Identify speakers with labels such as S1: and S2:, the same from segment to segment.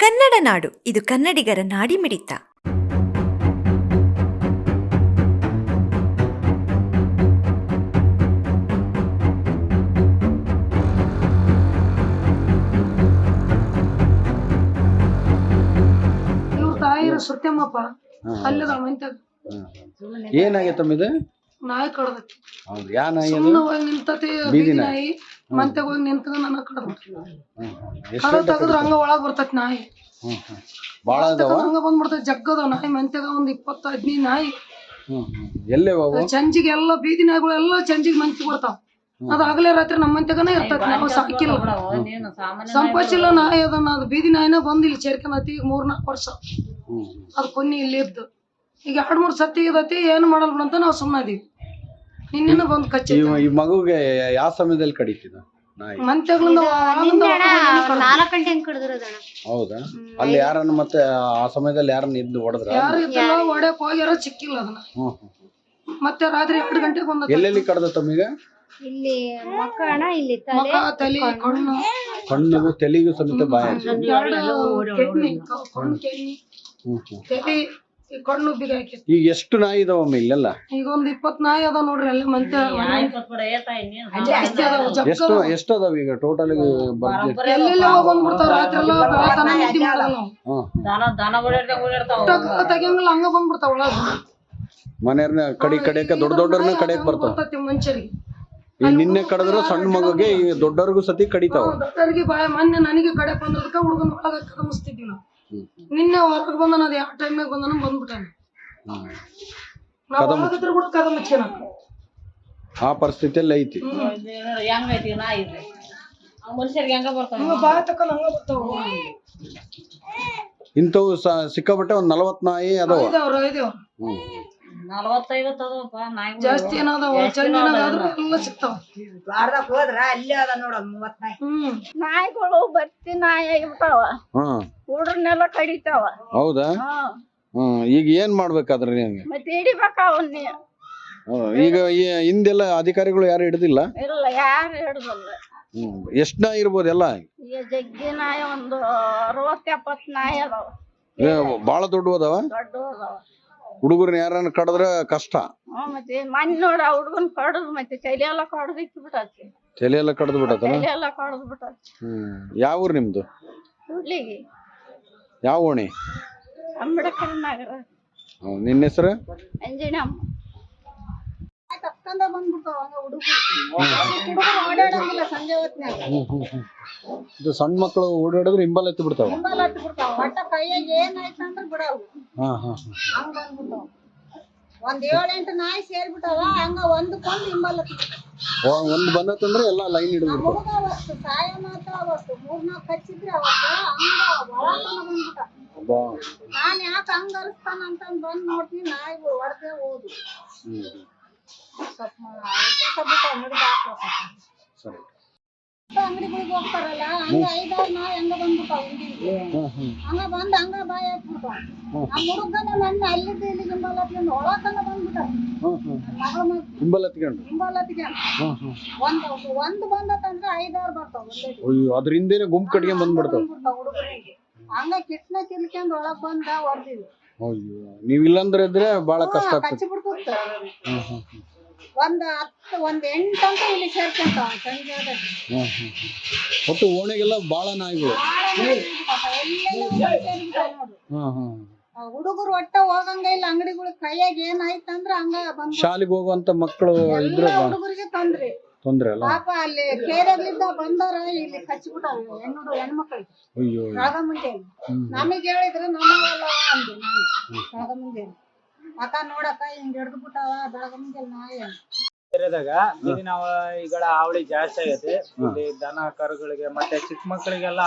S1: ಕನ್ನಡ ನಾಡು ಇದು ಕನ್ನಡಿಗರ ನಾಡಿಮಿಡಿತ
S2: ಇವ್ರ ತಾಯಿರ ಸತ್ಯಮ್ಮಪ್ಪ ಅಲ್ಲದ
S3: ಏನಾಗೈತಮ್ಮ ಇದು?
S2: ನಾಯಿ ಕಡ್ದೈತಿ
S3: ಹೌದು ಯಾ ನಾಯಿ ಅದು?
S2: ಸುಮ್ಮನೆ ಹೋಗಿ ನಿಂತತಿ
S3: ಬೀದಿ ನಾಯಿ.
S2: ಮಂತ್ಯಾಗ ಹೋಗಿ ನಿಂತ ನನ್ನ ಕಡ್ದೈತಿ.
S3: ಎಷ್ಟು
S2: ಕಡ
S3: ಗಂಟೆ
S2: ತೆಗದ್ರ ಹಂಗ ಒಳಗ್ ಬರ್ತೈತಿ ನಾಯಿ.
S3: ಹ್ಮ್ ಹ್ಮ್. ಭಾಳ ಅದಾವ?
S2: ಹಂಗ ಬಂದ್ಬಿಡ್ತೈತಿ ಜಗ್ಗದ ನಾಯಿ ಮಂತ್ಯಾಗ ಒಂದ್ ಇಪ್ಪತ್ತು ಹದಿನೈದು ನಾಯಿ.
S3: ಹ್ಮ್ ಹ್ಮ್ ಎಲ್ಲೇ ಅವು?
S2: ಚಂಜಿಗೆ ಎಲ್ಲ ಬೀದಿ ನಾಯಿಗಳು ಎಲ್ಲ ಚಂಜಿಗೆ ಮಂತಿ ಬರ್ತಾವ ಅದ ಆಗ್ಲೇ ರಾತ್ರಿ ನಮ್ಮ ಮಂತ್ಯಾಗನ ಇರ್ತೈತಿ ನಾವು ಸಾಕಿಲ್ಲ. ಸಂಪಚಿಲ್ಲ ನಾಯಿ ಅದನ್ನ ಅದು ಬೀದಿ ನಾಯಿನ ಬಂದ್ ಇಲ್ಲಿ ಸೇರ್ಕೊಂಡತಿ ಈಗ ಮೂರ್ ನಾಲ್ಕು ವರ್ಷ ಅದು ಕೊನ್ನಿ ಇಲ್ಲಿ ಇದ್ದು. ಈಗ ಎರಡ್ ಮೂರ್ ಸತಿ ಇದತಿ ಏನು ಮಾಡಲ್ ಬಿಡಂತ ಅಂತ ನಾವು ಸುಮ್ಮನೆ ನಿನ್ನೆನ ಬಂದ್ ಕಚ್ಚಿ
S3: ಈ ಮಗುಗೆ ಯಾವ ಸಮಯದಲ್ಲಿ ಕಡಿತಿದ ನಾಯಿ?
S2: ಮಂತ್ಯಾಗಳಿಂದ
S4: ನಾಲ್ಕು ಗಂಟೆ ಹಂಗ್ ಕಡ್ದಿರೋದಣ್ಣ.
S3: ಹೌದಾ? ಅಲ್ಲಿ ಯಾರನ್ನ ಮತ್ತೆ ಆ ಸಮಯದಲ್ಲಿ ಯಾರನ್ನ ಇದ್ದು ಹೊಡೆದ್ರ?
S2: ಯಾರು ಇದ್ದಲ್ಲ ಹೊಡ್ಯಾಕ್ ಹೋಗ್ಯಾರ ಸಿಕ್ಕಿಲ್ಲ ಅದನ್ನ.
S3: ಹ್ಮ್ ಹ್ಮ್
S2: ಮತ್ತೆ ರಾತ್ರಿ ಎರಡು ಗಂಟೆಗೆ ಬಂದ
S3: ಎಲ್ಲೆಲ್ಲಿ ಕಡ್ದ ತಮ್ಮಿಗೆ?
S4: ಇಲ್ಲಿ ಮಕ್ಕ ಅಣ್ಣ ಇಲ್ಲಿ ತಲೆ.
S2: ಮುಖ ತಲೆ ಕಣ್ಣು.
S3: ಕಣ್ಣಿಗೂ ತಲೆಗೂ ಸಮೇತ ಬಾಯ
S2: ಎರಡು ಕೆಡ್ನಿ ಕ- ಕಣ್ಣು ಕೆಡ್ನಿ
S3: ಹ್ಮ್ ಹ್ಮ್.
S2: ತಲೆ. ಕಣ್ಣು
S3: ಈಗ ಎಷ್ಟು ನಾಯಿ ಇದಾವಮ್ಮ ಇಲ್ಲೆಲ್ಲ?
S2: ಈಗ ಒಂದ್ ಇಪ್ಪತ್ ನಾಯಿ ಅದಾವ ನೋಡ್ರಿ ಎಲ್ಲ ಮಂತ್ಯ ಜಾಸ್ತಿ ಅದಾವ ಜಗ್ಗ
S3: ಎಷ್ಟು ಎಷ್ಟು ಅದಾವ ಈಗ ಟೋಟಲ್
S2: ಎಲ್ಲೆಲ್ಲ ಹೋಗ್ ಬಂದ್ಬಿಡ್ತಾವ ರಾತ್ರಿ ಎಲ್ಲ ಬೆಳತನ ನಿದ್ದೆ ಮಾಡಲ್ಲ ನಾವು.
S3: ಹ್ಮ್
S2: ಊಟ ತೆಗಿಯಂಗಿಲ್ಲ ಹಂಗ ಬಂದ್ಬಿಡ್ತಾವ ಒಳಗ.
S3: ಮನೆಯವ್ರನ್ನ ಕಡಿ ಕಡೆಕ ದೊಡ್ಡ ದೊಡ್ಡವ್ರನ್ನ ಕಡಿಯಕ್ ಬರ್ತಾವ.
S2: ಮನುಷ್ಯರಿಗೆ.
S3: ಈಗ ನಿನ್ನೆ ಕಡದ್ರ ಸಣ್ಣ ಮಗುಗೆ ಈ ದೊಡ್ಡವ್ರಿಗೂ ಸತಿ ಕಡಿತಾವ.
S2: ದೊಡ್ಡವರಿಗೆ ಬಾಯ ಮೊನ್ನೆ ನನಗೆ ಕಡೆ ಬಂದದಕ್ಕ ಹುಡುಗನ ಒಳಗ ಕದಮಿಸ್ತಿದ್ವಿ ನಾವು. ನಿನ್ನೆ ಹೊರಗೆ ಬಂದನ ಅದ ಯಾವ ಟೈಮ್ನಾಗ ಬಂದನ ಬಂದ್ಬಿಟ್ಟಾನ.
S3: ಹ್ಮ್.
S2: ನಾವು ಒಳಗಿದ್ರು ಕೂಡ ಕದ ಮುಚ್ಚಿನ
S3: ಆ ಪರಿಸ್ಥಿತಿಯಲ್ಲಿ ಐತಿ.
S2: ಹಂಗ ಬಾಯ ತಕೊಂಡ್ ಹಂಗ ಬರ್ತಾವ.
S3: ಇಂಥವು ಸ ಸಿಕ್ಕಾಪಟ್ಟೆ ಒಂದ್ ನಲವತ್ ನಾಯಿ ಅದಾವ.
S2: ಐದವ್ರ ಐದವ್ರ. ಜಾಸ್ತಿ ಏನಾದವ ಚಂದಿನಾಗಾದ್ರೆ ಎಲ್ಲ ಸಿಗ್ತಾವ.
S5: ವಾರದಾಗ ಹೋದ್ರ ಅಲ್ಲೇ ಅದ ನೋಡ ಮೂವತ್ ನಾಯಿ.
S2: ಹ್ಮ್.
S4: ನಾಯಿಗಳು ಬರ್ತಿ ನಾಯಿ
S3: ಹ್ಮ್
S4: ಹುಡ್ರನ್ನೆಲ್ಲ ಕಡಿತಾವ.
S3: ಹೌದಾ? ಹ್ಮ್ ಈಗ ಏನ್ ಮಾಡ್ಬೇಕಾದ್ರೆ ನಿಂಗೆ
S4: ಮತ್ತೆ ಹಿಡಿಬೇಕ ಅವನ್ನ
S3: ಹ್ಮ್. ಈಗ ಈ ಹಿಂದೆಲ್ಲ ಅಧಿಕಾರಿಗಳು ಯಾರು ಹಿಡಿದಿಲ್ಲ?
S4: ಇಲ್ಲ ಯಾರು ಹಿಡ್ದಲ್ಲ.
S3: ಹ್ಮ್ ಎಷ್ಟ್ ನಾಯಿ ಇರ್ಬೋದು ಎಲ್ಲ?
S4: ಜಗ್ಗಿ ನಾಯಿ ಒಂದು ಅರವತ್ತ ಎಪ್ಪತ್ ನಾಯಿ ಅದಾವ.
S3: ಏ, ಬಾಳ ದೊಡ್ಡ ಅದಾವ?
S4: ದೊಡ್ಡ ಅದಾವ.
S3: ಹುಡುಗರ್ನ ಯಾರನ್ನ ಕಡದ್ರೆ ಕಷ್ಟ.
S4: ಹ್ಮ್ ಮತ್ತೆ ಮನ್ ನೋಡ ಹುಡ್ಗನ್ ಕಡದ್ ಮತ್ತೆ ಚೈಲಿ ಎಲ್ಲ ಕಡ್ದು ಇತ್ತು ಬಿಟ್ಟತಿ
S3: ತಲೆ ಎಲ್ಲ ಕಡ್ದು ಬಿಟ್ಟತನ
S4: ತಲೆ ಎಲ್ಲ ಕಡ್ದು ಬಿಟ್ಟತಿ.
S3: ಹ್ಮ್. ಯಾವ ಊರು ನಿಮ್ದು?
S4: ಹುಡ್ಲಿಗೆ.
S3: ಯಾವ ಓಣಿ?
S4: ಅಂಬೇಡ್ಕರ್ ನಗರ.
S3: ಹ್ಮ್, ನಿನ್ನ ಹೆಸರು?
S4: ಅಂಜನಮ್ಮ.
S5: ತಕ್ಕಂದ ಬಂದ್ಬಿಡ್ತಾವ ಹಂಗ ಹುಡುಗರು. ಹುಡುಗರು ಓಡಾಡಂಗಿಲ್ಲ ಸಂಜೆ ಹೊತ್ನ್ಯಾಗ.
S3: ಇದು ಸಣ್ಣ ಮಕ್ಕಳು ಓಡಾಡಿದ್ರೆ ಹಿಂಬಲ್ ಎತ್ತಿ ಬಿಡ್ತಾವ?
S5: ಹಿಂಬಲ್ ಹತ್ತಿ ಬಿಡ್ತಾವ. ಒಟ್ಟ ಕೈಯಾಗ ಏನಾಯ್ತು ಅಂದ್ರೆ ಬಿಡವು.
S3: ಹಾ ಹಾ
S5: ಹಂಗ ಬಂದ್ಬಿಡ್ತಾವ. ಒಂದ್ ಏಳೆಂಟು ನಾಯಿ ಸೇರ್ಬಿಟ್ಟಾವ ಹಂಗ ಒಂದಕ್ಕೊಂದು ಹಿಂಬಲ್ ಹತ್ತಿ
S3: ಒಂದು ಬಂದತ್ತಂದ್ರೆ ಎಲ್ಲ ಲೈನ್ ಹಿಡಿದು
S5: ಹುಡುಗ ಅವತ್ತು ಸಾಯ ಮಾತ್ರ ಅವತ್ತು ಮೂರ್ನಾಲ್ಕು ಹಚ್ಚಿದ್ರೆ ಅವತ್ತ ಹಂಗ ಒಳತನ ಬಂದ್ಬಿಟ್ಟ. ನಾನ್ ಯಾಕೆ ಹಂಗ ಅರಸ್ತಾನ ಅಂತ ಬಂದ್ ನೋಡ್ತೀನಿ ನಾಯಿ ಹೊಡೆದೇ ಹೋದು
S3: ಸರಿ.
S5: ಅಂಗಡಿಗಳಿಗೆ ಹೋಗ್ತಾರಲ್ಲ ಹಂಗ ಐದಾರು ನಾಯಿ ಹಂಗ ಬಂದ್ಬಿಟ್ಟಾವ ಬಂದ್ ಹಂಗ ಬಾಯ್ ಹಾಕ್ಬಿಟ್ಟಾವ ನಮ್ಮ ಹುಡುಗನ ನನ್ನ ಅಲ್ಲಿದ್ದ ಇಲ್ಲಿ ಗಿಂಬಲ್ ಹತ್ಕೊಂಡು
S3: ಒಳಕಂಗ ಬಂದ್ಬಿಟ್ಟಾವ
S5: ಗಿಂಬಲ್ ಹತ್ಕೊಂಡು ಒಂದ್ ಒಂದ್ ಐದಾರು ಬರ್ತಾವ
S3: ಅಯ್ಯೋ ಅದ್ರ ಹಿಂದೆನೆ ಗುಂಪು ಕಟ್ಗೆ ಬಂದ್ಬಿಡ್ತಾವ.
S5: ಹುಡುಗರಿಗೆ. ಹಂಗ ಕಿಟ್ನ ಕಿಲ್ಕೊಂಡ್ ಒಳಗ್ ಬಂದ ಹೊಡ್ದಿವಿ
S3: ಅಯ್ಯೋ ನೀವ್ ಇಲ್ಲಂದ್ರೆ ಇದ್ರೆ ಬಹಳ ಕಷ್ಟ ಆಗ್ತದೆ. ಹ್ಮ್ ಹ್ಮ್.
S5: ಒಂದ್ ಹತ್ತು ಒಂದು ಎಂಟು ಅಂತ ಇಲ್ಲಿ ಸೇರ್ಕೊಂತಾವ ಸಂಜೆ ಆದಾಗ
S3: ಹ್ಮ್ ಹ್ಮ್ ಹ್ಮ್. ಒಟ್ಟು ಓಣೆಗೆಲ್ಲ ಬಾಳ ನಾಯಿಗಳು. ಹ್ಮ್.
S5: ಹುಡುಗರು ಒಟ್ಟ ಹೋಗಂಗ ಇಲ್ಲ ಅಂಗಡಿಗಳು ಕೈಯಾಗ ಏನಾಯ್ತಂದ್ರ ಹಂಗ ಬಂದ್
S3: ಶಾಲೆಗೆ ಹೋಗುವಂತ ಮಕ್ಕಳು ಇದ್ರೆ
S5: ಹುಡುಗರಿಗೆ ತೊಂದ್ರೆ.
S3: ತೊಂದ್ರೆ ಅಲ್ಲ?
S5: ಪಾಪ ಅಲ್ಲಿ ಕೇರಳಿಂದ ಬಂದವ್ರ ಇಲ್ಲಿ ಕಚ್ಚಿಬಿಟ್ಟಾವ ಹೆಣ್ಣು ಹೆಣ್ಮಕ್ಳು.
S3: ಅಯ್ಯೋ
S5: ರಾಗ ಮುಂಜಾನೆ ನಮಗ್ ಹೇಳಿದ್ರೆ ನಮ್ಮ ಅಂದ್ವಿ ನಾನು ಮುಂಜಾನೆ ಹಿಂಗ್ ಹಿಡ್ದು ಬಿಟ್ಟಾವ ನಾಯಿ.
S6: ಏರಿಯಾದಾಗ ಈಗಿನ ಈಗಳ ಹಾವಳಿ ಜಾಸ್ತಿ ಆಗೈತಿ. ಇಲ್ಲಿ ದನ ಕರುಗಳಿಗೆ ಮತ್ತೆ ಚಿಕ್ಕ ಮಕ್ಕಳಿಗೆಲ್ಲ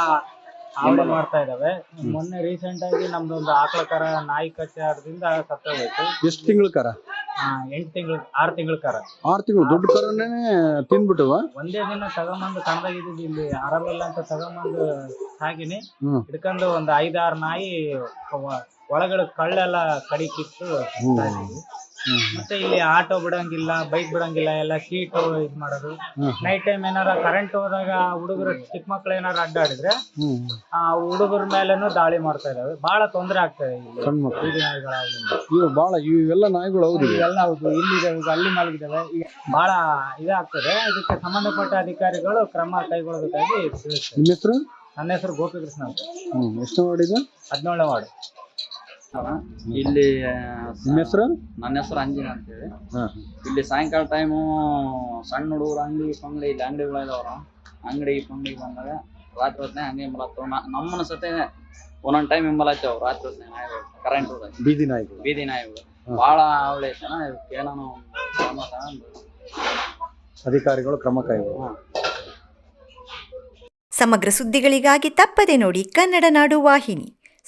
S6: ಹಾವಳಿ ಮಾಡ್ತಾ ಇದಾವೆ. ಮೊನ್ನೆ ರೀಸೆಂಟ್ ಆಗಿ ನಮ್ದು ಒಂದು ಆಕಳ ಕರ ನಾಯಿ ಕಚ್ಚಾರದಿಂದ ಸತ್ತೋಗೈತಿ
S3: ಎಷ್ಟು ತಿಂಗಳ ಕರ?
S6: ಆ, ಎಂಟ್ ತಿಂಗಳು ಆರ್ ತಿಂಗಳ ಕರ.
S3: ಆರ್ ತಿಂಗಳು ದೊಡ್ಡ ಕರನೇ ತಿಂದ್ಬಿಟ್ಟವ
S6: ಒಂದೇ ದಿನ ತಗೊಂಬಂದು ಕಣದಾಗಿದ್ದು ಇಲ್ಲಿ ಆರಾಮಿಲ್ಲ ಅಂತ ತಗೊಂಬಂದು ಸಾಗಿನಿ
S3: ಹ್ಮ್.
S6: ಹಿಡ್ಕೊಂಡು ಒಂದ್ ಐದಾರು ನಾಯಿ ಒಳಗಡೆ ಕಳ್ಳೆಲ್ಲ ಕಡಿ ಕಿತ್ತು ಸಾಕಿದ್ವಿ. ಮತ್ತೆ ಇಲ್ಲಿ ಆಟೋ ಬಿಡಂಗಿಲ್ಲ ಬೈಕ್ ಬಿಡಂಗಿಲ್ಲ ಎಲ್ಲ ಸೀಟ್ ಇದ್ ಮಾಡೋದು. ನೈಟ್ ಟೈಮ್ ಏನಾರ ಕರೆಂಟ್ ಹೋದಾಗ ಹುಡುಗರು ಚಿಕ್ಕ ಮಕ್ಳು ಏನಾರ ಅಡ್ಡಾಡಿದ್ರೆ ಆ ಹುಡುಗರ ಮೇಲೇನು ದಾಳಿ ಮಾಡ್ತಾ ಇದಾವೆ. ಬಹಳ ತೊಂದರೆ ಆಗ್ತದೆ ಇಲ್ಲಿ.
S3: ಸಣ್ಣ ಮಕ್ಕಳು
S6: ಬೀದಿ ನಾಯಿಗಳಾಗಿಂದ
S3: ಇವು ಭಾಳ ಇವೆಲ್ಲ ನಾಯಿಗಳು ಹೌದು
S6: ಇವೆಲ್ಲ ಹೌದು. ಇಲ್ಲಿ ಅಲ್ಲಿ ಮಲಗಿದಾವೆ. ಈಗ ಬಹಳ ಇದಾಗ್ತದೆ. ಇದಕ್ಕೆ ಸಂಬಂಧಪಟ್ಟ ಅಧಿಕಾರಿಗಳು ಕ್ರಮ ಕೈಗೊಳ್ಳಬೇಕಾಗಿ ತಿಳಿಸ್ತಾರೆ.
S3: ನಿಮ್ಮ ಹೆಸರು?
S6: ನನ್ನ ಹೆಸರು ಗೋಪಿಕೃಷ್ಣ ಅಂತ.
S3: ಹ್ಮ್. ಎಷ್ಟು ಮಾಡಿದ
S6: ಹದಿನೇಳನೇ ವಾರ್ಡ್.
S7: ಇಲ್ಲಿ
S3: ನಿಮ್ಮ ಹೆಸರು?
S7: ನನ್ನ ಹೆಸರು ಅಂಜಿನ ಅಂತೇಳಿ. ಇಲ್ಲಿ ಸಾಯಂಕಾಲ ಟೈಮು ಸಣ್ಣ ಹುಡುಗರು ಅಂಗಡಿ ಪಂಗಡಿ ಇಲ್ಲಿ ಅಂಗಡಿಗಳು ಇದಾವ್ರ. ಅಂಗಡಿ ಪಂಗಡಿ ಬಂದಾಗ ರಾತ್ರಿ ಹೊತ್ತಿನ ಹಂಗೆ ಇಂಬಲತ್ತವ ನಮ್ಮನ ಸತೆ ಒಂದೊಂದು ಟೈಮ್ ಇಂಬಲತ್ತೇವ್ ರಾತ್ರಿ ಹೊತ್ತಿನ ನಾಯಿಗಳು. ಕರೆಂಟ್
S3: ಬೀದಿ ನಾಯಿಗಳು.
S7: ಬೀದಿ ನಾಯಿಗಳು.
S3: ಬಹಳ
S7: ಭಾಳ ಅವಳಿ ಕ್ರಮ
S3: ಅಧಿಕಾರಿಗಳು ಕ್ರಮ ಕೈಗೊಳ್ಳುವ
S1: ಸಮಗ್ರ ಸುದ್ದಿಗಳಿಗಾಗಿ ತಪ್ಪದೆ ನೋಡಿ ಕನ್ನಡ ನಾಡು ವಾಹಿನಿ.